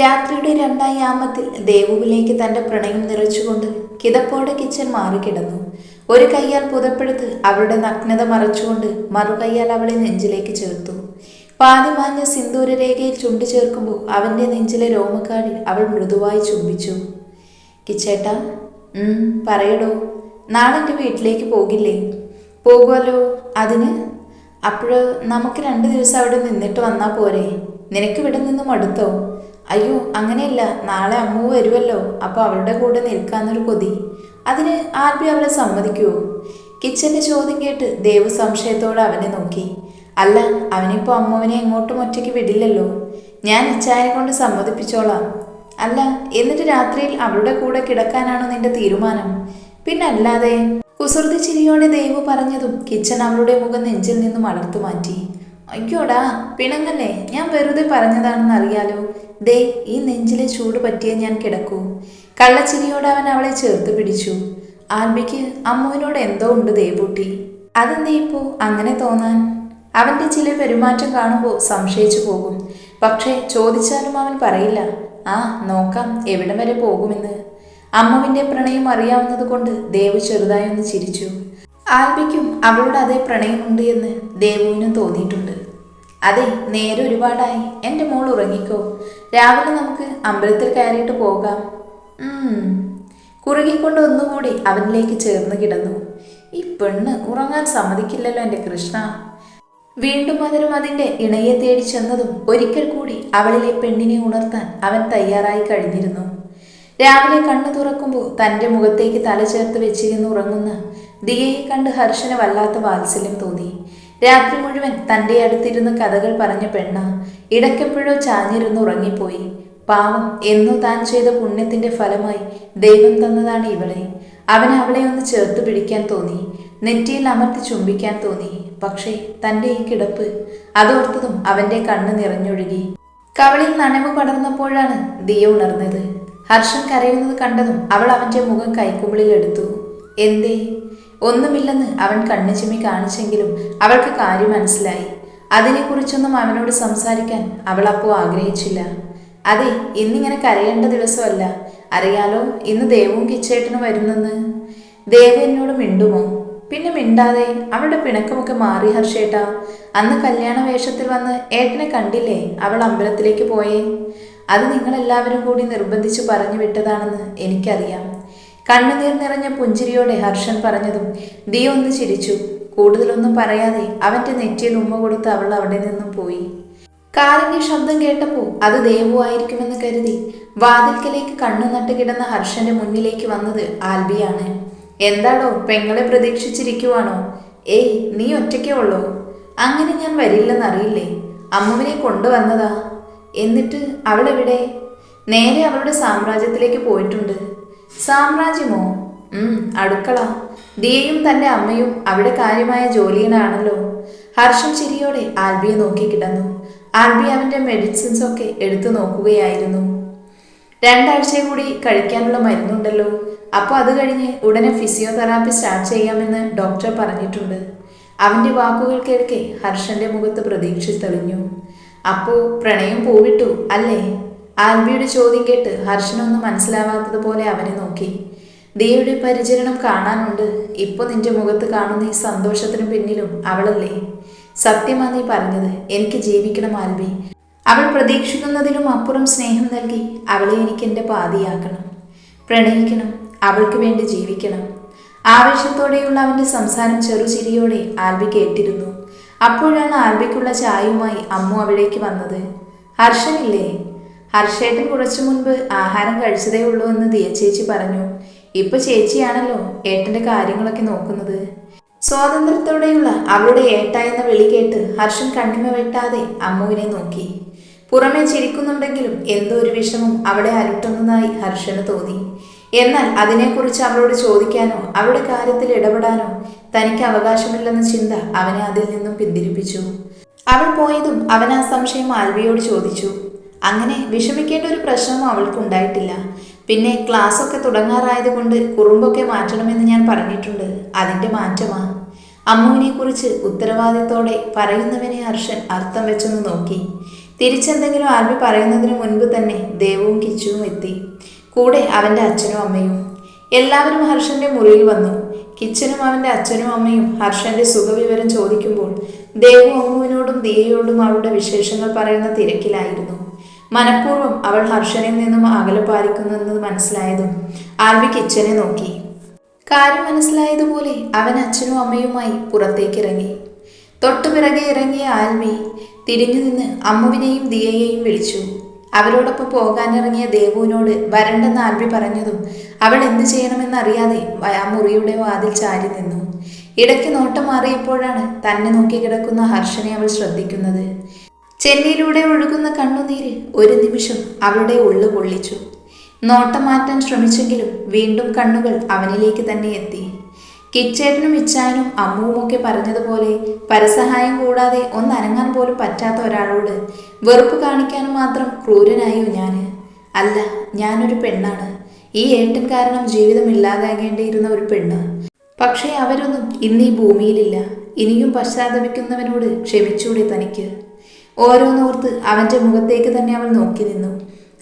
രാത്രിയുടെ രണ്ടാം യാമത്തിൽ ദേവുവിലേക്ക് തന്റെ പ്രണയം നിറച്ചുകൊണ്ട് കിതപ്പോടെ കിച്ചൻ മാറിക്കിടന്നു. ഒരു കൈയാൽ പുതപ്പെടുത്ത് അവളുടെ നഗ്നത മറച്ചുകൊണ്ട് മറുകൈയാൽ അവളെ നെഞ്ചിലേക്ക് ചേർത്തു. പാതി മാഞ്ഞ സിന്ദൂര രേഖയിൽ ചുണ്ടു ചേർക്കുമ്പോൾ അവന്റെ നെഞ്ചിലെ രോമക്കാടിൽ അവൾ മൃദുവായി ചുംബിച്ചു. കിച്ചേട്ട പറയടോ. നാളെ എന്റെ വീട്ടിലേക്ക് പോകില്ലേ? പോകുമല്ലോ അതിന്? അപ്പോൾ നമുക്ക് രണ്ട് ദിവസം അവിടെ നിന്നിട്ട് വന്നാൽ പോരെ. നിനക്ക് ഇവിടെ നിന്നും മടുത്തോ? അയ്യോ അങ്ങനെയല്ല. നാളെ അമ്മു വരുമല്ലോ അപ്പോൾ അവളുടെ കൂടെ നിൽക്കാന്നൊരു കൊതി. അതിന് ആൽബി അവളെ സമ്മതിക്കുമോ കിച്ചന്റെ ചോദ്യം കേട്ട് ദേവ് സംശയത്തോടെ അവനെ നോക്കി. അല്ല അവനിപ്പോൾ അമ്മുവിനെ എങ്ങോട്ടും ഒറ്റയ്ക്ക് വിടില്ലല്ലോ. ഞാൻ ഇച്ചായനെ കൊണ്ട് സമ്മതിപ്പിച്ചോളാം. അല്ല എന്നിട്ട് രാത്രിയിൽ അവളുടെ കൂടെ കിടക്കാനാണോ നിന്റെ തീരുമാനം? പിന്നെ അല്ലാതെ കുസൃതി ചിരിയോടെ ദേവ് പറഞ്ഞതും കിച്ചൻ അവളുടെ മുഖം നെഞ്ചിൽ നിന്നും അടർത്തു മാറ്റി അയ്യോടാ പിണങ്ങല്ലേ? ഞാൻ വെറുതെ പറഞ്ഞതാണെന്ന് അറിയാലോ. ദേ ഈ നെഞ്ചിലെ ചൂട് പറ്റിയേ ഞാൻ കിടക്കൂ. കള്ളച്ചിരിയോട് അവൻ അവളെ ചേർത്ത് പിടിച്ചു. ആൽബിക്ക് അമ്മുവിനോട് എന്തോ ഉണ്ട് ദേവൂട്ടി അതെന്തേ ഇപ്പോ അങ്ങനെ തോന്നാൻ? അവന്റെ ചില പെരുമാറ്റം കാണുമ്പോൾ സംശയിച്ചു പോകും. പക്ഷേ ചോദിച്ചാലും അവൻ പറയില്ല. ആ നോക്കാം എവിടം വരെ പോകുമെന്ന്. അമ്മുവിന്റെ പ്രണയം അറിയാവുന്നത് കൊണ്ട് ദേവ് ചെറുതായി ഒന്ന് ചിരിച്ചു. ആൽബിക്കും അവളോട് അതേ പ്രണയമുണ്ട് എന്ന് ദേവുവിനും തോന്നിയിട്ടുണ്ട്. അതെ നേരെ ഒരുപാടായി. എന്റെ മോൾ ഉറങ്ങിക്കോ. രാവിലെ നമുക്ക് അമ്പലത്തിൽ കയറിയിട്ട് പോകാം. കുറുകിക്കൊണ്ട് ഒന്നുകൂടി അവനിലേക്ക് ചേർന്ന് കിടന്നു. ഈ പെണ്ണ് ഉറങ്ങാൻ സമ്മതിക്കില്ലല്ലോ എന്റെ കൃഷ്ണ. വീണ്ടും അതിനും അതിന്റെ ഇണയെ തേടി ചെന്നതും ഒരിക്കൽ കൂടി അവളിലെ പെണ്ണിനെ ഉണർത്താൻ അവൻ തയ്യാറായി കഴിഞ്ഞിരുന്നു. രാവിലെ കണ്ണു തുറക്കുമ്പോൾ തന്റെ മുഖത്തേക്ക് തല ചേർത്ത് വെച്ചിരുന്ന് ഉറങ്ങുന്ന ദിയയെ കണ്ട് ഹർഷന് വല്ലാത്ത വാത്സല്യം തോന്നി. രാത്രി മുഴുവൻ തന്റെ അടുത്തിരുന്ന് കഥകൾ പറഞ്ഞ പെണ്ണ ഇടയ്ക്കെപ്പോഴോ ചാഞ്ഞിരുന്ന് ഉറങ്ങിപ്പോയി. പാവം എന്നു താൻ ചെയ്ത പുണ്യത്തിന്റെ ഫലമായി ദൈവം തന്നതാണ് ഇവളെ. അവൻ അവളെ ഒന്ന് ചേർത്ത് പിടിക്കാൻ തോന്നി. നെറ്റിയിൽ അമർത്തി ചുംബിക്കാൻ തോന്നി. പക്ഷേ തന്റെ ഈ കിടപ്പ് അതോർത്തതും അവന്റെ കണ്ണ് നിറഞ്ഞൊഴുകി. കവളിൽ നനവ് പടർന്നപ്പോഴാണ് ദിയ ഉണർന്നത്. ഹർഷൻ കരയുന്നത് കണ്ടതും അവൾ അവന്റെ മുഖം കൈക്കുമ്പിളിൽ എടുത്തു. എന്തേ? ഒന്നുമില്ലെന്ന് അവൻ കണ്ണു ചുമി കാണിച്ചെങ്കിലും അവൾക്ക് കാര്യം മനസ്സിലായി. അതിനെക്കുറിച്ചൊന്നും അവനോട് സംസാരിക്കാൻ അവൾ അപ്പോൾ ആഗ്രഹിച്ചില്ല. അതെ ഇന്നിങ്ങനെ കരയേണ്ട ദിവസമല്ല. അറിയാലോ ഇന്ന് ദേവും കിച്ചേട്ടനും വരുന്നെന്ന്. ദേവ എന്നോട് മിണ്ടുമോ? പിന്നെ മിണ്ടാതെ അവളുടെ പിണക്കമൊക്കെ മാറി ഹർഷേട്ടാ. അന്ന് കല്യാണ വേഷത്തിൽ വന്ന് ഏട്ടനെ കണ്ടില്ലേ അവൾ അമ്പലത്തിലേക്ക് പോയേ? അത് നിങ്ങളെല്ലാവരും കൂടി നിർബന്ധിച്ചു പറഞ്ഞു വിട്ടതാണെന്ന് എനിക്കറിയാം. കണ്ണുനീർ നിറഞ്ഞ പുഞ്ചിരിയോടെ ഹർഷൻ പറഞ്ഞതും ദിയ ഒന്ന് ചിരിച്ചു. കൂടുതലൊന്നും പറയാതെ അവന്റെ നെറ്റിയിൽ ഉമ്മ കൊടുത്ത് അവൾ അവിടെ നിന്നും പോയി. കാറിന്റെ ശബ്ദം കേട്ടപ്പോൾ അത് ദേവു ആയിരിക്കുമെന്ന് കരുതി വാതിൽക്കലേക്ക് കണ്ണു നട്ട് കിടന്ന ഹർഷന്റെ മുന്നിലേക്ക് വന്നത് ആൽബിയാണ്. എന്താണോ പെങ്ങളെ പ്രതീക്ഷിച്ചിരിക്കുവാണോ? ഏയ് നീ ഒറ്റയ്ക്കേ ഉള്ളോ? അങ്ങനെ ഞാൻ വരില്ലെന്നറിയില്ലേ? അമ്മുവിനെ കൊണ്ടുവന്നതാ. എന്നിട്ട് അവളെവിടെ? നേരെ അവളുടെ സാമ്രാജ്യത്തിലേക്ക് പോയിട്ടുണ്ട്. സാമ്രാജ്യമോ? അടുക്കള. ദിയയും തന്റെ അമ്മയും അവിടെ കാര്യമായ ജോലിയിലാണല്ലോ. ഹർഷൻ ചിരിയോടെ ആൽബിയെ നോക്കി കിടന്നു. ആൽബി അവന്റെ മെഡിസിൻസ് ഒക്കെ എടുത്തു നോക്കുകയായിരുന്നു. രണ്ടാഴ്ച കൂടി കഴിക്കാനുള്ള മരുന്നുണ്ടല്ലോ. അപ്പോൾ അത് കഴിഞ്ഞ് ഉടനെ ഫിസിയോതെറാപ്പി സ്റ്റാർട്ട് ചെയ്യാമെന്ന് ഡോക്ടർ പറഞ്ഞിട്ടുണ്ട്. അവന്റെ വാക്കുകൾ കേൾക്കെ ഹർഷന്റെ മുഖത്ത് പ്രതീക്ഷ തെളിഞ്ഞു. അപ്പോൾ പ്രണയം പൂവിട്ടു അല്ലേ? ആൽബിയുടെ ചോദ്യം കേട്ട് ഹർഷനൊന്നും മനസ്സിലാവാത്തതുപോലെ അവനെ നോക്കി. ദേവിയുടെ പരിചരണം കാണാനുണ്ട്. ഇപ്പോൾ നിന്റെ മുഖത്ത് കാണുന്ന ഈ സന്തോഷത്തിനും പിന്നിലും അവളല്ലേ? സത്യമാ നീ പറഞ്ഞത്. എനിക്ക് ജീവിക്കണം ആൽബി. അവൾ പ്രതീക്ഷിക്കുന്നതിലും അപ്പുറം സ്നേഹം നൽകി അവളെ എനിക്ക് എന്റെ പാതിയാക്കണം. പ്രണയിക്കണം. അവൾക്ക് വേണ്ടി ജീവിക്കണം. ആവേശത്തോടെയുള്ള അവന്റെ സംസാരം ചെറുചിരിയോടെ ആൽബി കേട്ടിരുന്നു. അപ്പോഴാണ് ആൽബിക്കുള്ള ചായയുമായി അമ്മു അവിടേക്ക് വന്നത്. ഹർഷനില്ലേ? ഹർഷേട്ടൻ കുറച്ചു മുൻപ് ആഹാരം കഴിച്ചതേ ഉള്ളൂ എന്ന് ദിയ ചേച്ചി പറഞ്ഞു. ഇപ്പൊ ചേച്ചിയാണല്ലോ ഏട്ടന്റെ കാര്യങ്ങളൊക്കെ നോക്കുന്നത്. സ്വാതന്ത്ര്യത്തോടെയുള്ള അവളുടെ ഏട്ട എന്ന വിളി കേട്ട് ഹർഷൻ കണ്ണിമ വെട്ടാതെ അമ്മുവിനെ നോക്കി. പുറമെ ചിരിക്കുന്നുണ്ടെങ്കിലും എന്തോ ഒരു വിഷമം അവിടെ അലട്ടുന്നതായി ഹർഷന് തോന്നി. എന്നാൽ അതിനെക്കുറിച്ച് അവളോട് ചോദിക്കാനോ അവളുടെ കാര്യത്തിൽ ഇടപെടാനോ തനിക്ക് അവകാശമില്ലെന്ന ചിന്ത അവനെ അതിൽ നിന്നും പിന്തിരിപ്പിച്ചു. അവൾ പോയതും അവൻ ആ സംശയം ആൽവിയോട് ചോദിച്ചു. അങ്ങനെ വിഷമിക്കേണ്ട ഒരു പ്രശ്നവും അവൾക്കുണ്ടായിട്ടില്ല പിന്നെ ക്ലാസ് ഒക്കെ തുടങ്ങാറായത് കൊണ്ട് കുറുമ്പൊക്കെ മാറ്റണമെന്ന് ഞാൻ പറഞ്ഞിട്ടുണ്ട്. അതിന്റെ മാറ്റമാ. അമ്മുവിനെ കുറിച്ച് ഉത്തരവാദിത്തോടെ പറയുന്നവനെ ഹർഷൻ അർത്ഥം വെച്ചൊന്ന് നോക്കി. തിരിച്ചെന്തെങ്കിലും ആൽബി പറയുന്നതിന് മുൻപ് തന്നെ ദേവവും കിച്ചുവും എത്തി. കൂടെ അവന്റെ അച്ഛനും അമ്മയും. എല്ലാവരും ഹർഷന്റെ മുറിയിൽ വന്നു. കിച്ചനും അവന്റെ അച്ഛനും അമ്മയും ഹർഷന്റെ സുഖവിവരം ചോദിക്കുമ്പോൾ ദേവു അമ്മുവിനോടും ദിയയോടും അവളുടെ വിശേഷങ്ങൾ പറയുന്ന തിരക്കിലായിരുന്നു. മനഃപൂർവം അവൾ ഹർഷനിൽ നിന്നും അകലെ പാലിക്കുന്നതെന്ന് മനസ്സിലായതും ആൽവി കിച്ചനെ നോക്കി. കാര്യം മനസ്സിലായതുപോലെ അവൻ അച്ഛനും അമ്മയുമായി പുറത്തേക്ക് ഇറങ്ങി തൊട്ടുപിറകെ ഇറങ്ങിയ ആൽവി തിരിഞ്ഞു നിന്ന് അമ്മുവിനെയും ദിയയെയും വിളിച്ചു. അവരോടൊപ്പം പോകാനിറങ്ങിയ ദേവുവിനോട് വരണ്ടെന്ന് ആൽവി പറഞ്ഞതും അവൾ എന്തു ചെയ്യണമെന്നറിയാതെ ആ മുറിയുടെ വാതിൽ ചാരി നിന്നു. ഇടയ്ക്ക് നോട്ടം മാറിയപ്പോഴാണ് തന്നെ നോക്കി കിടക്കുന്ന ഹർഷനെ അവൾ ശ്രദ്ധിക്കുന്നത്. ചെന്നിയിലൂടെ ഒഴുകുന്ന കണ്ണുനീര് ഒരു നിമിഷം അവളുടെ ഉള്ളു പൊള്ളിച്ചു. നോട്ടം മാറ്റാൻ ശ്രമിച്ചെങ്കിലും വീണ്ടും കണ്ണുകൾ അവനിലേക്ക് തന്നെ എത്തി. കിച്ചേട്ടനും ഇച്ചാനും അമ്മുവുമൊക്കെ പറഞ്ഞതുപോലെ പരസഹായം കൂടാതെ ഒന്ന് അനങ്ങാൻ പോലും പറ്റാത്ത ഒരാളോട് വെറുപ്പ് കാണിക്കാൻ മാത്രം ക്രൂരനായോ ഞാൻ അല്ല ഞാനൊരു പെണ്ണാണ്. ഈ ഏട്ടൻ കാരണം ജീവിതം ഇല്ലാതാകേണ്ടിയിരുന്ന ഒരു പെണ്ണ്. പക്ഷേ അവരൊന്നും ഇന്ന് ഈ ഭൂമിയിലില്ല. ഇനിയും പശ്ചാത്തപിക്കുന്നവനോട് ക്ഷമിച്ചൂടെ തനിക്ക്. ഓരോന്നോർത്ത് അവന്റെ മുഖത്തേക്ക് തന്നെ അവൾ നോക്കി നിന്നു.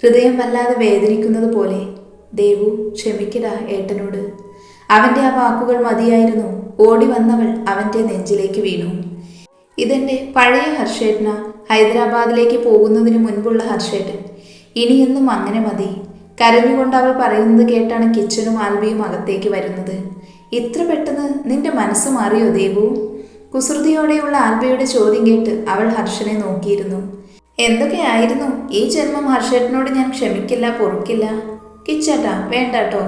ഹൃദയം വല്ലാതെ വേദനിക്കുന്നത് പോലെ ദേവു ക്ഷമിക്കടാ ഏട്ടനോട്. അവന്റെ ആ വാക്കുകൾ മതിയായിരുന്നു. ഓടി വന്നവൾ അവന്റെ നെഞ്ചിലേക്ക് വീണു. ഇതെന്റെ പഴയ ഹർഷേട്ടന ഹൈദരാബാദിലേക്ക് പോകുന്നതിന് മുൻപുള്ള ഹർഷേട്ടൻ. ഇനിയെന്നും അങ്ങനെ മതി. കരഞ്ഞുകൊണ്ട് അവൾ പറയുന്നത് കേട്ടാണ് കിച്ചനും ആൽബിയും അകത്തേക്ക് വരുന്നത്. ഇത്ര പെട്ടെന്ന് നിന്റെ മനസ്സ് മാറിയോ ദേവു? കുസൃതിയോടെയുള്ള ആൽബയുടെ ചോദ്യം കേട്ട് അവൾ ഹർഷനെ നോക്കിയിരുന്നു. എന്തൊക്കെയായിരുന്നു? ഈ ജന്മം ഹർഷേട്ടനോട് ഞാൻ ക്ഷമിക്കില്ല പൊറുക്കില്ല. കിച്ചേട്ടാ വേണ്ടാട്ടോ.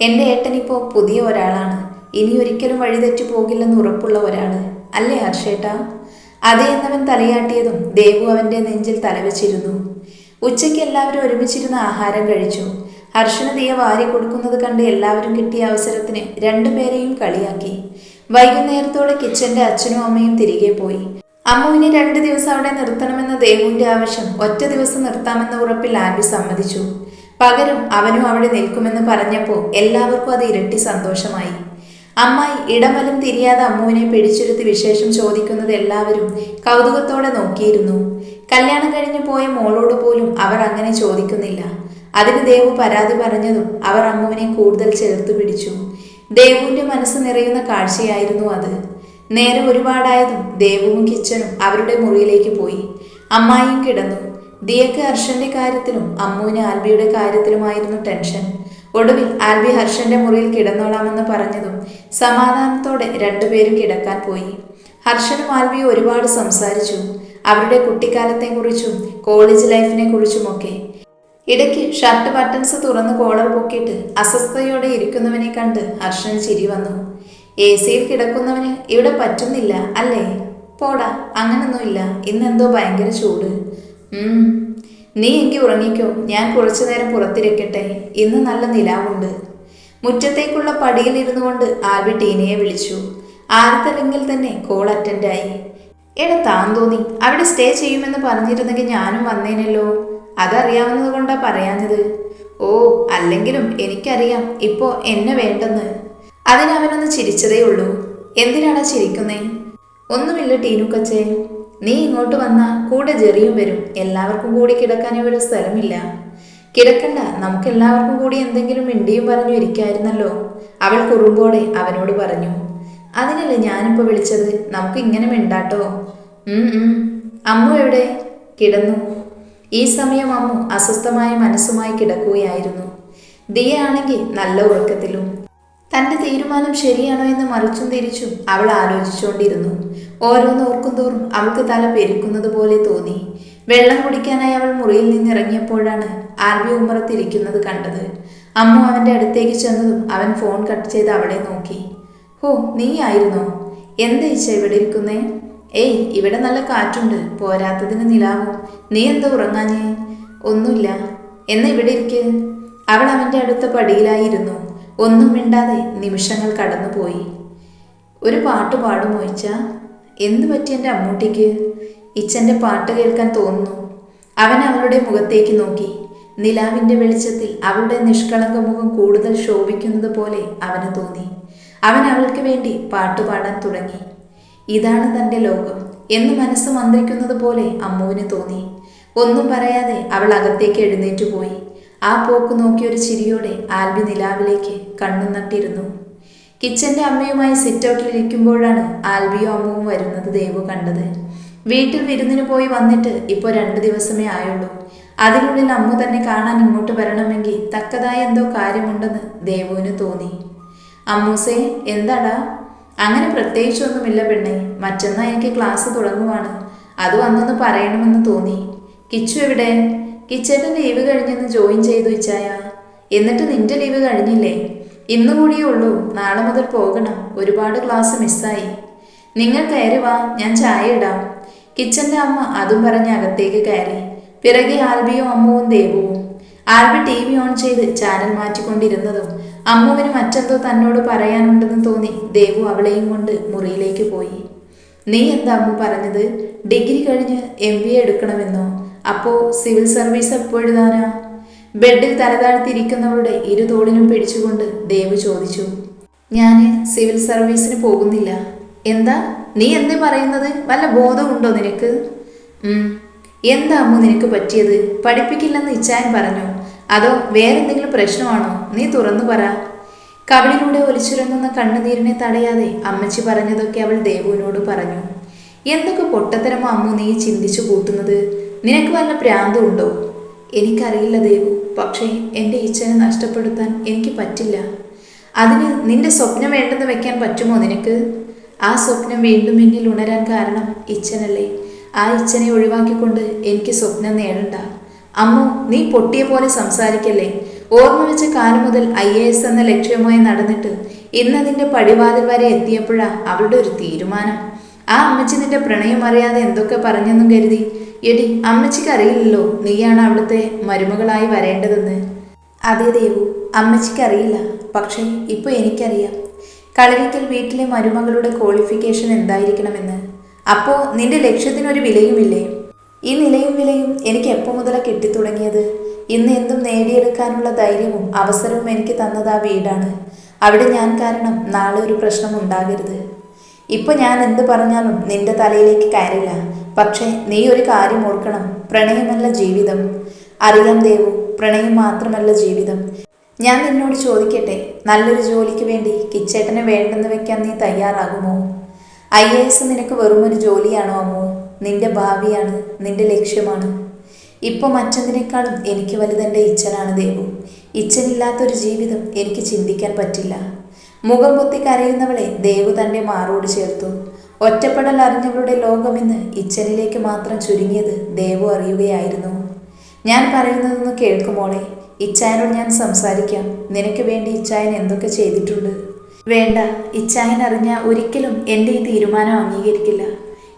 എന്റെ ഏട്ടനിപ്പോൾ പുതിയ ഒരാളാണ്. ഇനി ഒരിക്കലും വഴിതെറ്റു പോകില്ലെന്ന് ഉറപ്പുള്ള ഒരാൾ. അല്ലേ ഹർഷേട്ടാ? അതേ എന്നവൻ തലയാട്ടിയതും ദേവു അവന്റെ നെഞ്ചിൽ തലവെച്ചിരുന്നു. ഉച്ചയ്ക്ക് എല്ലാവരും ഒരുമിച്ചിരുന്ന് ആഹാരം കഴിച്ചു. ഹർഷന് തീയ വാരി കൊടുക്കുന്നത് കണ്ട് എല്ലാവരും കിട്ടിയ അവസരത്തിന് രണ്ടുപേരെയും കളിയാക്കി. വൈകുന്നേരത്തോടെ കിച്ചന്റെ അച്ഛനും അമ്മയും തിരികെ പോയി. അമ്മുവിനെ രണ്ട് ദിവസം അവിടെ നിർത്തണമെന്ന ദേവുവിന്റെ ആവശ്യം ഒറ്റ ദിവസം നിർത്താമെന്ന ഉറപ്പിൽ ആൻഡി സമ്മതിച്ചു. പകരം അവനും അവിടെ നിൽക്കുമെന്ന് പറഞ്ഞപ്പോൾ എല്ലാവർക്കും അത് ഇരട്ടി സന്തോഷമായി. അമ്മായി ഇടമലം തിരിയാതെ അമ്മുവിനെ പിടിച്ചിരുത്തി വിശേഷം ചോദിക്കുന്നത് എല്ലാവരും കൗതുകത്തോടെ നോക്കിയിരുന്നു. കല്യാണം കഴിഞ്ഞു പോയ മോളോട് പോലും അവർ അങ്ങനെ ചോദിക്കുന്നില്ല. അതിന് ദേവു പരാതി പറഞ്ഞതും അവർ അമ്മുവിനെ കൂടുതൽ ചേർത്ത് പിടിച്ചു ദേവുവിന്റെ മനസ്സ് നിറയുന്ന കാഴ്ചയായിരുന്നു അത്. നേരെ ഒരുപാടായതും ദേവുവും കിച്ചനും അവരുടെ മുറിയിലേക്ക് പോയി. അമ്മായിയും കിടന്നു. ദിയക്ക് ഹർഷന്റെ കാര്യത്തിലും അമ്മുവിന് ആൽബിയുടെ കാര്യത്തിലുമായിരുന്നു ടെൻഷൻ. ഒടുവിൽ ആൽബി ഹർഷന്റെ മുറിയിൽ കിടന്നോളാമെന്ന് പറഞ്ഞതും സമാധാനത്തോടെ രണ്ടുപേരും കിടക്കാൻ പോയി. ഹർഷനും ആൽബിയും ഒരുപാട് സംസാരിച്ചു. അവരുടെ കുട്ടിക്കാലത്തെക്കുറിച്ചും കോളേജ് ലൈഫിനെ കുറിച്ചുമൊക്കെ ഇടയ്ക്ക് ഷർട്ട് ബട്ടൺസ് തുറന്ന് കോളർ പൊക്കിയിട്ട് അസ്വസ്ഥതയോടെ ഇരിക്കുന്നവനെ കണ്ട് ഹർഷൻ ചിരി വന്നു. എ സിയിൽ കിടക്കുന്നവന് ഇവിടെ പറ്റുന്നില്ല അല്ലേ? പോടാ അങ്ങനൊന്നുമില്ല. ഇന്നെന്തോ ഭയങ്കര ചൂട്. നീ എങ്കിൽ ഉറങ്ങിക്കോ. ഞാൻ കുറച്ചു നേരം പുറത്തിരിക്കട്ടെ. ഇന്ന് നല്ല നിലാവുണ്ട്. മുറ്റത്തേക്കുള്ള പടിയിൽ ഇരുന്നു കൊണ്ട് ആൽബി ടീനയെ വിളിച്ചു. ആർത്തല്ലെങ്കിൽ തന്നെ കോൾ അറ്റൻഡായി. എടാ താൻ തോന്നി. അവിടെ സ്റ്റേ ചെയ്യുമെന്ന് പറഞ്ഞിരുന്നെങ്കിൽ ഞാനും വന്നേനല്ലോ. അതറിയാവുന്നത് കൊണ്ടാ പറയാഞ്ഞത്. ഓ അല്ലെങ്കിലും എനിക്കറിയാം ഇപ്പോ എന്നെ വേണ്ടെന്ന്. അതിനവനൊന്ന് ചിരിച്ചതേ ഉള്ളൂ. എന്തിനാടാ ചിരിക്കുന്നേ? ഒന്നുമില്ല ടീനു ടീനുക്കച്ചേ. നീ ഇങ്ങോട്ട് വന്നാ കൂടെ ജെറിയും വരും. എല്ലാവർക്കും കൂടി കിടക്കാൻ ഇവിടെ സ്ഥലമില്ല. കിടക്കണ്ട നമുക്ക് എല്ലാവർക്കും കൂടി എന്തെങ്കിലും മിണ്ടിയും പറഞ്ഞു ഇരിക്കായിരുന്നല്ലോ. അവൾ കുറുമ്പോടെ അവനോട് പറഞ്ഞു. അതിനല്ലേ ഞാനിപ്പോ വിളിച്ചത്? നമുക്ക് ഇങ്ങനെ മിണ്ടാട്ടോ. അമ്മു എവിടെ? കിടന്നു. ഈ സമയം അമ്മു അസ്വസ്ഥമായ മനസ്സുമായി കിടക്കുകയായിരുന്നു. ദിയയാണെങ്കിൽ നല്ല ഉറക്കത്തിലും. തന്റെ തീരുമാനം ശരിയാണോ എന്ന് മറിച്ചും തിരിച്ചും അവൾ ആലോചിച്ചുകൊണ്ടിരുന്നു. ഓരോന്ന് ഓർക്കുന്തോറും അവൾക്ക് തല പെരുക്കുന്നത് പോലെ തോന്നി. വെള്ളം കുടിക്കാനായി അവൾ മുറിയിൽ നിന്നിറങ്ങിയപ്പോഴാണ് ആർബി ഉമ്മറത്തിരിക്കുന്നത് കണ്ടത്. അമ്മു അവന്റെ അടുത്തേക്ക് ചെന്നതും അവൻ ഫോൺ കട്ട് ചെയ്ത് അവളെ നോക്കി. ഹോ നീ ആയിരുന്നോ എന്താ ഇച്ച ഇവിടെ ഇരിക്കുന്നേ? ഏയ് ഇവിടെ നല്ല കാറ്റുണ്ട്. പോരാത്തതിന് നിലാവും. നീ എന്താ ഉറങ്ങാഞ്ഞേ? ഒന്നുമില്ല. എന്നാ ഇവിടെ ഇരിക്ക്. അവൾ അവന്റെ അടുത്ത പടിയിലായിരുന്നു. ഒന്നും മിണ്ടാതെ നിമിഷങ്ങൾ കടന്നുപോയി. ഒരു പാട്ട് പാടും ഇച്ച? എന്ത് പറ്റി എന്റെ അമ്മൂട്ടിക്ക്? ഇച്ചന്റെ പാട്ട് കേൾക്കാൻ തോന്നുന്നു. അവൻ അവളുടെ മുഖത്തേക്ക് നോക്കി. നിലാവിന്റെ വെളിച്ചത്തിൽ അവളുടെ നിഷ്കളങ്ക മുഖം കൂടുതൽ ശോഭിക്കുന്നത് പോലെ അവന് തോന്നി. അവൻ അവൾക്ക് വേണ്ടി പാട്ടുപാടാൻ തുടങ്ങി. ഇതാണ് തന്റെ ലോകം എന്ന് മനസ്സ് മന്ത്രിക്കുന്നത് പോലെ അമ്മുവിന് തോന്നി. ഒന്നും പറയാതെ അവൾ അകത്തേക്ക് എഴുന്നേറ്റ് പോയി. ആ പോക്ക് നോക്കി ഒരു ചിരിയോടെ ആൽബി നിലാവിലേക്ക് കണ്ണു നട്ടിരുന്നു. കിച്ചന്റെ അമ്മയുമായി സിറ്റ് ഔട്ടിൽ ഇരിക്കുമ്പോഴാണ് ആൽബിയോ അമ്മുവും വരുന്നത് ദേവു കണ്ടത്. വീട്ടിൽ വിരുന്നിന് പോയി വന്നിട്ട് ഇപ്പോൾ രണ്ട് ദിവസമേ ആയുള്ളൂ. അതിനുള്ളിൽ അമ്മു തന്നെ കാണാൻ ഇങ്ങോട്ട് വരണമെങ്കിൽ തക്കതായ എന്തോ കാര്യമുണ്ടെന്ന് ദേവുവിന് തോന്നി. അമ്മൂസേ എന്താടാ? അങ്ങനെ പ്രത്യേകിച്ചൊന്നുമില്ല പെണ്ണെ. മറ്റന്നാ എനിക്ക് ക്ലാസ് തുടങ്ങുവാണ്. അത് വന്നൊന്ന് പറയണമെന്ന് തോന്നി. കിച്ചു എവിടെ? കിച്ചേട്ടൻ ലീവ് കഴിഞ്ഞെന്ന് ജോയിൻ ചെയ്തു ഇച്ചായ. എന്നിട്ട് നിന്റെ ലീവ് കഴിഞ്ഞില്ലേ? ഇന്നു കൂടിയേ ഉള്ളൂ. നാളെ മുതൽ പോകണം. ഒരുപാട് ക്ലാസ് മിസ്സായി. നിങ്ങൾ കയറി വാ. ഞാൻ ചായ ഇടാം. കിച്ചന്റെ അമ്മ അതും പറഞ്ഞ് അകത്തേക്ക് കയറി. പിറകെ ആൽബിയും അമ്മുവും ദേവുവും. ആൽബി ടി വി ഓൺ ചെയ്ത് ചാനൽ മാറ്റിക്കൊണ്ടിരുന്നതും അമ്മുവിന് മറ്റെന്തോ തന്നോട് പറയാനുണ്ടെന്ന് തോന്നി. ദേവു അവളെയും കൊണ്ട് മുറിയിലേക്ക് പോയി. നീ എന്താ അമ്മു പറഞ്ഞത്? ഡിഗ്രി കഴിഞ്ഞ് എം ബി എ എടുക്കണമെന്നോ? അപ്പോ സിവിൽ സർവീസ് എപ്പോഴുതാനാ? ബെഡിൽ തലതാഴ്ത്തിയിരിക്കുന്നവളുടെ ഇരു തോളിനും പിടിച്ചുകൊണ്ട് ദേവു ചോദിച്ചു. ഞാൻ സിവിൽ സർവീസിന് പോകുന്നില്ല. എന്താ? നീ എന്തേ പറയുന്നത്? വല്ല ബോധമുണ്ടോ നിനക്ക്. എന്താ അമ്മു നിനക്ക് പറ്റിയത്? പഠിപ്പിക്കില്ലെന്ന് ഇച്ചായൻ പറഞ്ഞു. അതോ വേറെന്തെങ്കിലും പ്രശ്നമാണോ? നീ തുറന്നു പറ. കവിളിലൂടെ ഒലിച്ചുരുന്ന കണ്ണുനീരിനെ തടയാതെ അമ്മച്ചി പറഞ്ഞതൊക്കെ അവൾ ദേവുവിനോട് പറഞ്ഞു. എന്തൊക്കെ പൊട്ടത്തരമോ അമ്മു നീ ചിന്തിച്ചു കൂട്ടുന്നത്? നിനക്ക് വല്ല പ്രാന്തം ഉണ്ടോ? എനിക്കറിയില്ല ദേവു പക്ഷേ എന്റെ ഈച്ചനെ നഷ്ടപ്പെടുത്താൻ എനിക്ക് പറ്റില്ല. അതിന് നിന്റെ സ്വപ്നം വേണ്ടെന്ന് വെക്കാൻ പറ്റുമോ നിനക്ക്? ആ സ്വപ്നം വീണ്ടും എന്നിൽ ഉണരാൻ കാരണം ഇച്ഛനല്ലേ ആ ഇച്ഛനെ ഒഴിവാക്കിക്കൊണ്ട് എനിക്ക് സ്വപ്നം നേടണ്ട. അമ്മു നീ പൊട്ടിയ പോലെ സംസാരിക്കല്ലേ? ഓർമ്മ വെച്ച കാലം മുതൽ ഐ എ എസ് എന്ന ലക്ഷ്യവുമായി നടന്നിട്ട് ഇന്ന് നിന്റെ പടിവാതിൽ വരെ എത്തിയപ്പോഴാ അവളുടെ ഒരു തീരുമാനം. ആ അമ്മച്ചി നിന്റെ പ്രണയം അറിയാതെ എന്തൊക്കെ പറഞ്ഞെന്നും കരുതി. എടി അമ്മച്ചിക്ക് അറിയില്ലല്ലോ നീയാണ് അവിടുത്തെ മരുമകളായി വരേണ്ടതെന്ന്. അതെ ദേവു അമ്മച്ചിക്ക് അറിയില്ല. പക്ഷേ ഇപ്പൊ എനിക്കറിയാം. കളരിക്കൽ വീട്ടിലെ മരുമകളുടെ ക്വാളിഫിക്കേഷൻ എന്തായിരിക്കണമെന്ന്. അപ്പോൾ നിന്റെ ലക്ഷ്യത്തിനൊരു വിലയുമില്ലേ? ഈ നിലയും വിലയും എനിക്ക് എപ്പോ മുതലാ കിട്ടിത്തുടങ്ങിയത്? ഇന്ന് എന്തും നേടിയെടുക്കാനുള്ള ധൈര്യവും അവസരവും എനിക്ക് തന്നത് ആ വീടാണ്. അവിടെ ഞാൻ കാരണം നാളെ ഒരു പ്രശ്നം ഉണ്ടാകരുത്. ഇപ്പൊ ഞാൻ എന്ത് പറഞ്ഞാലും നിന്റെ തലയിലേക്ക് കയറില്ല. പക്ഷേ നീ ഒരു കാര്യം ഓർക്കണം. പ്രണയമല്ല ജീവിതം. അറിയാം ദേവു പ്രണയം മാത്രമല്ല ജീവിതം. ഞാൻ നിന്നോട് ചോദിക്കട്ടെ നല്ലൊരു ജോലിക്ക് വേണ്ടി കിച്ചേട്ടനെ വേണ്ടെന്ന് വെക്കാൻ നീ തയ്യാറാകുമോ? ഐ എ എസ് നിനക്ക് വെറുമൊരു ജോലിയാണോ അമ്മോ? നിന്റെ ഭാവിയാണ് നിന്റെ ലക്ഷ്യമാണ്. ഇപ്പോൾ മറ്റെന്തിനേക്കാളും എനിക്ക് വലുതെന്റെ ഇച്ഛനാണ് ദേവു. ഇച്ഛനില്ലാത്തൊരു ജീവിതം എനിക്ക് ചിന്തിക്കാൻ പറ്റില്ല. മുഖം പൊത്തി കരയുന്നവളെ ദേവു തന്റെ മാറോട് ചേർത്തു. ഒറ്റപ്പെടൽ അറിഞ്ഞവളുടെ ലോകമെന്ന് ഇച്ഛനിലേക്ക് മാത്രം ചുരുങ്ങിയത് ദേവു അറിയുകയായിരുന്നു. ഞാൻ പറയുന്നതൊന്ന് കേൾക്കുമോളെ ഇച്ചായനോട് ഞാൻ സംസാരിക്കാം. നിനക്ക് വേണ്ടി ഇച്ചായൻ എന്തൊക്കെ ചെയ്തിട്ടുണ്ട്? വേണ്ട. ഇച്ഛായൻ അറിഞ്ഞ ഒരിക്കലും എന്റെ ഈ തീരുമാനം അംഗീകരിക്കില്ല.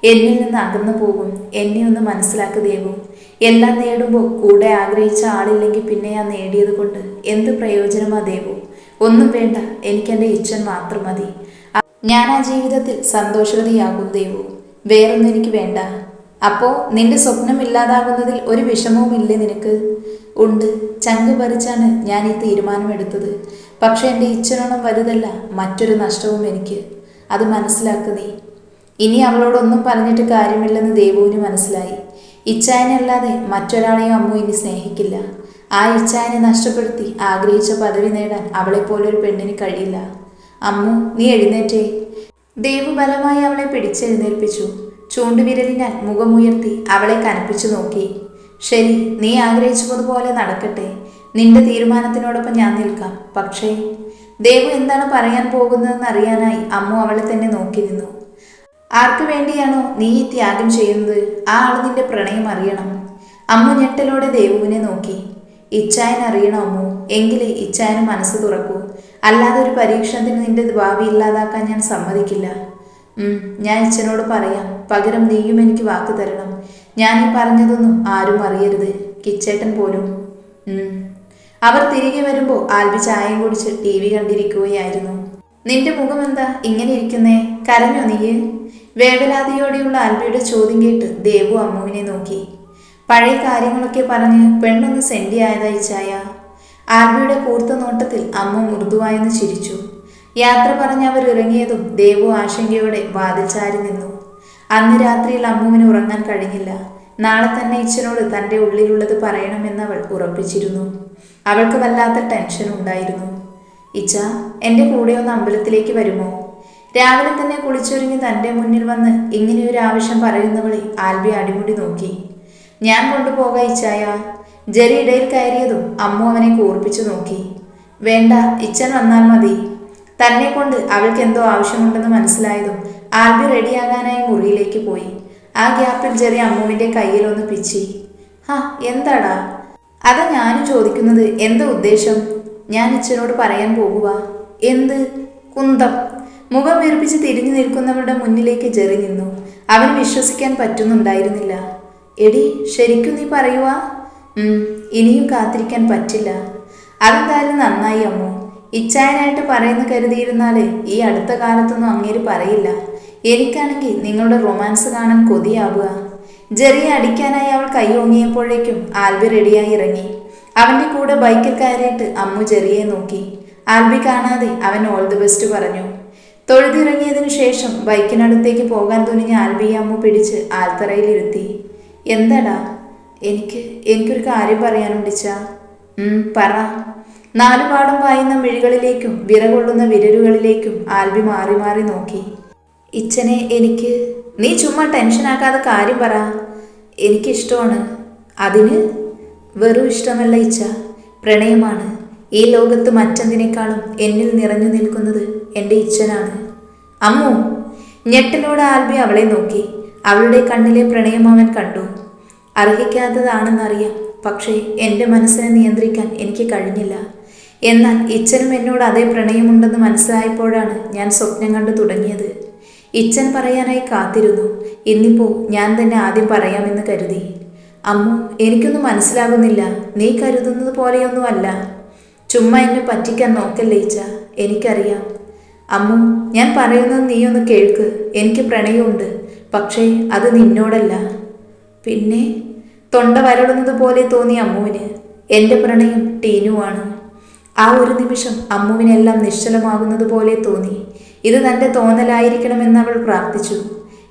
എന്നിൽ നിന്ന് അകന്നു പോകും. എന്നെ ഒന്ന് മനസ്സിലാക്കി ദൈവം. എല്ലാം നേടുമ്പോൾ കൂടെ ആഗ്രഹിച്ച ആളില്ലെങ്കിൽ പിന്നെ ഞാൻ നേടിയത് കൊണ്ട് എന്ത് പ്രയോജനമാ ദൈവം? ഒന്നും വേണ്ട. എനിക്കെന്റെ ഇച്ഛൻ മാത്രം മതി. ഞാൻ ആ ജീവിതത്തിൽ സന്തോഷവതിയാകും ദൈവവും വേറൊന്നും എനിക്ക് വേണ്ട. അപ്പോ നിന്റെ സ്വപ്നം ഇല്ലാതാകുന്നതിൽ ഒരു വിഷമവും ഇല്ലേ നിനക്ക്? ഉണ്ട്. ചങ്ക് പറിച്ചാണ് ഞാൻ ഈ തീരുമാനമെടുത്തത് പക്ഷെ എന്റെ ഇച്ഛനോണം വലുതല്ല മറ്റൊരു നഷ്ടവും എനിക്ക്. അത് മനസ്സിലാക്കുന്നേ നീ. ഇനി അവളോടൊന്നും പറഞ്ഞിട്ട് കാര്യമില്ലെന്ന് ദേവുവിന് മനസ്സിലായി. ഇച്ചായനല്ലാതെ മറ്റൊരാളെയും അമ്മു ഇനി സ്നേഹിക്കില്ല. ആ ഇച്ചായനെ നഷ്ടപ്പെടുത്തി ആഗ്രഹിച്ച പദവി നേടാൻ അവളെപ്പോലൊരു പെണ്ണിന് കഴിയില്ല. അമ്മു നീ എഴുന്നേറ്റേ. ദേവു ബലമായി അവളെ പിടിച്ചെഴുന്നേൽപ്പിച്ചു. ചൂണ്ടുവിരലിനാൽ മുഖമുയർത്തി അവളെ കനപ്പിച്ചു നോക്കി. ശരി നീ ആഗ്രഹിച്ചതുപോലെ നടക്കട്ടെ. നിന്റെ തീരുമാനത്തിനോടൊപ്പം ഞാൻ നിൽക്കാം. പക്ഷേ ദേവു എന്താണ് പറയാൻ പോകുന്നതെന്ന് അറിയാനായി അമ്മു അവളെ തന്നെ നോക്കി നിന്നു. ആർക്കു വേണ്ടിയാണോ നീ ഈ ത്യാഗം ചെയ്യുന്നത്? ആ ആൾ നിന്റെ പ്രണയം അറിയണം. അമ്മ ഞെട്ടലോടെ ദേവുവിനെ നോക്കി. ഇച്ഛായൻ അറിയണം അമ്മു. എങ്കിലേ ഇച്ഛായൻ മനസ്സ് തുറക്കൂ. അല്ലാതെ ഒരു പരീക്ഷണത്തിന് നിന്റെ ഭാവി ഇല്ലാതാക്കാൻ ഞാൻ സമ്മതിക്കില്ല. ഞാൻ ഇച്ഛനോട് പറയാം. പകരം നീയും എനിക്ക് വാക്ക് തരണം. ഞാൻ ഈ പറഞ്ഞതൊന്നും ആരും അറിയരുത്. കിച്ചേട്ടൻ പോലും. അവർ തിരികെ വരുമ്പോൾ ആൽബി ചായയും കുടിച്ച് ടി വി കണ്ടിരിക്കുകയായിരുന്നു. നിന്റെ മുഖം എന്താ ഇങ്ങനെ ഇരിക്കുന്നേ? കരഞ്ഞോ നീയ്? വേവലാതിയോടെയുള്ള ആൽബിയുടെ ചോദ്യം കേട്ട് ദേവു അമ്മുവിനെ നോക്കി. പഴയ കാര്യങ്ങളൊക്കെ പറഞ്ഞ് പെണ്ണൊന്ന് സെൻഡി ആയതായി ചായ. ആൽബിയുടെ കൂർത്ത നോട്ടത്തിൽ അമ്മ മൃദുവായെന്ന് ചിരിച്ചു. യാത്ര പറഞ്ഞ് അവർ ഇറങ്ങിയതും ദേവു ആശങ്കയോടെ വാതിൽ ചാരി നിന്നു. അന്ന് രാത്രിയിൽ അമ്മുവിന് ഉറങ്ങാൻ കഴിഞ്ഞില്ല. നാളെ തന്നെ ഇച്ഛനോട് തന്റെ ഉള്ളിലുള്ളത് പറയണമെന്ന് അവൾ ഉറപ്പിച്ചിരുന്നു. അവൾക്ക് വല്ലാത്ത ടെൻഷൻ ഉണ്ടായിരുന്നു. ഇച്ച എന്റെ കൂടെ ഒന്ന് അമ്പലത്തിലേക്ക് വരുമോ? രാവിലെ തന്നെ കുളിച്ചൊരുങ്ങി തന്റെ മുന്നിൽ വന്ന് ഇങ്ങനെയൊരു ആവശ്യം പറയുന്നവളെ ആൽബി അടിമുടി നോക്കി. ഞാൻ കൊണ്ടുപോക ഇച്ചായ. ജെറി ഇടയിൽ കയറിയതും അമ്മു അവനെ കൂർപ്പിച്ചു നോക്കി. വേണ്ട ഇച്ചൻ വന്നാൽ മതി. തന്നെ കൊണ്ട് അവൾക്ക് എന്തോ ആവശ്യമുണ്ടെന്ന് മനസ്സിലായതും ആൽബി റെഡിയാകാനായി മുറിയിലേക്ക് പോയി. ആ ഗ്യാപ്പിൽ ജെറി അമ്മുവിന്റെ കയ്യിലൊന്ന് പിച്ചി. ഹാ എന്താടാ? അതാ ഞാനും ചോദിക്കുന്നത് എന്താ ഉദ്ദേശം? ഞാൻ ഇച്ചനോട് പറയാൻ പോകുക എന്ത്? കുന്തം. മുഖം വീർപ്പിച്ച് തിരിഞ്ഞു നിൽക്കുന്നവരുടെ മുന്നിലേക്ക് ജെറി നിന്നു. അവന് വിശ്വസിക്കാൻ പറ്റുന്നുണ്ടായിരുന്നില്ല. എടി ശരിക്കും നീ പറയുക ഇനിയും കാത്തിരിക്കാൻ പറ്റില്ല. അതെന്തായാലും നന്നായി അമ്മു. ഇച്ചായനായിട്ട് പറയുന്ന കരുതിയിരുന്നാലേ ഈ അടുത്ത കാലത്തൊന്നും അങ്ങേര് പറയില്ല. എനിക്കാണെങ്കിൽ നിങ്ങളുടെ റൊമാൻസ് കാണാൻ കൊതിയാവുക. ജെറിയെ അടിക്കാനായി അവൾ കൈ കൈയോങ്ങിയപ്പോഴേക്കും ആൽബി റെഡിയായി ഇറങ്ങി. അവന്റെ കൂടെ ബൈക്കിൽ കയറിയിട്ട് അമ്മു ജെറിയെ നോക്കി. ആൽബി കാണാതെ അവൻ ഓൾ ദി ബെസ്റ്റ് പറഞ്ഞു. തൊഴുതിറങ്ങിയതിനു ശേഷം ബൈക്കിനടുത്തേക്ക് പോകാൻ തുനിഞ്ഞ ആൽബി അമ്മ പിടിച്ച് ആൽത്തറയിലിരുത്തി. എന്താടാ? എനിക്ക് എനിക്കൊരു കാര്യം പറയാനുണ്ടിച്ചാ പറ. നാലുപാടും പായുന്ന മിഴികളിലേക്കും വിറകൊള്ളുന്ന വിരലുകളിലേക്കും ആൽബി മാറി മാറി നോക്കി. ഇച്ചനെ എനിക്ക് നീ ചുമ്മാ ടെൻഷനാക്കാതെ കാര്യം പറ. എനിക്കിഷ്ടമാണ്. അതിന് വെറും ഇഷ്ടമല്ല ഇച്ച. പ്രണയമാണ്. ഈ ലോകത്ത് മറ്റെന്തിനേക്കാളും എന്നിൽ നിറഞ്ഞു നിൽക്കുന്നത് എന്റെ ഇച്ഛനാണ്. അമ്മു ഞെട്ടനോട് ആൽബി അവളെ നോക്കി. അവളുടെ കണ്ണിലെ പ്രണയം അവൻ കണ്ടു. അർഹിക്കാത്തതാണെന്നറിയാം പക്ഷേ എന്റെ മനസ്സിനെ നിയന്ത്രിക്കാൻ എനിക്ക് കഴിഞ്ഞില്ല. എന്നാൽ ഇച്ഛനും എന്നോട് അതേ പ്രണയമുണ്ടെന്ന് മനസ്സിലായപ്പോഴാണ് ഞാൻ സ്വപ്നം കണ്ടു തുടങ്ങിയത്. ഇച്ഛൻ പറയാനായി കാത്തിരുന്നു ഇന്നിപ്പോൾ ഞാൻ തന്നെ ആദ്യം പറയാമെന്ന് കരുതി. അമ്മു എനിക്കൊന്നും മനസ്സിലാകുന്നില്ല. നീ കരുതുന്നത് പോലെയൊന്നുമല്ല. ചുമ്മാ എന്നെ പറ്റിക്കാൻ നോക്കല്ലേ ഇച്ച എനിക്കറിയാം. അമ്മു ഞാൻ പറയുന്നത് നീ ഒന്ന് കേൾക്ക്. എനിക്ക് പ്രണയമുണ്ട് പക്ഷേ അത് നിന്നോടല്ല. പിന്നെ? തൊണ്ട വരളുന്നത് പോലെ തോന്നി അമ്മുവിന്. എന്റെ പ്രണയം ടീനുവാണ് ആ ഒരു നിമിഷം അമ്മുവിനെല്ലാം നിശ്ചലമാകുന്നത് പോലെ തോന്നി. ഇത് തന്റെ തോന്നലായിരിക്കണമെന്ന് അവൾ പ്രാർത്ഥിച്ചു.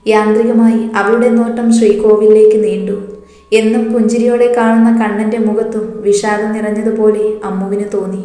യാന്ത്രികമായി അവളുടെ നോട്ടം ശ്രീകോവിലേക്ക് നീണ്ടു. എന്നും പുഞ്ചിരിയോടെ കാണുന്ന കണ്ണന്റെ മുഖത്തും വിഷാദം നിറഞ്ഞതുപോലെ അമ്മുവിന് തോന്നി.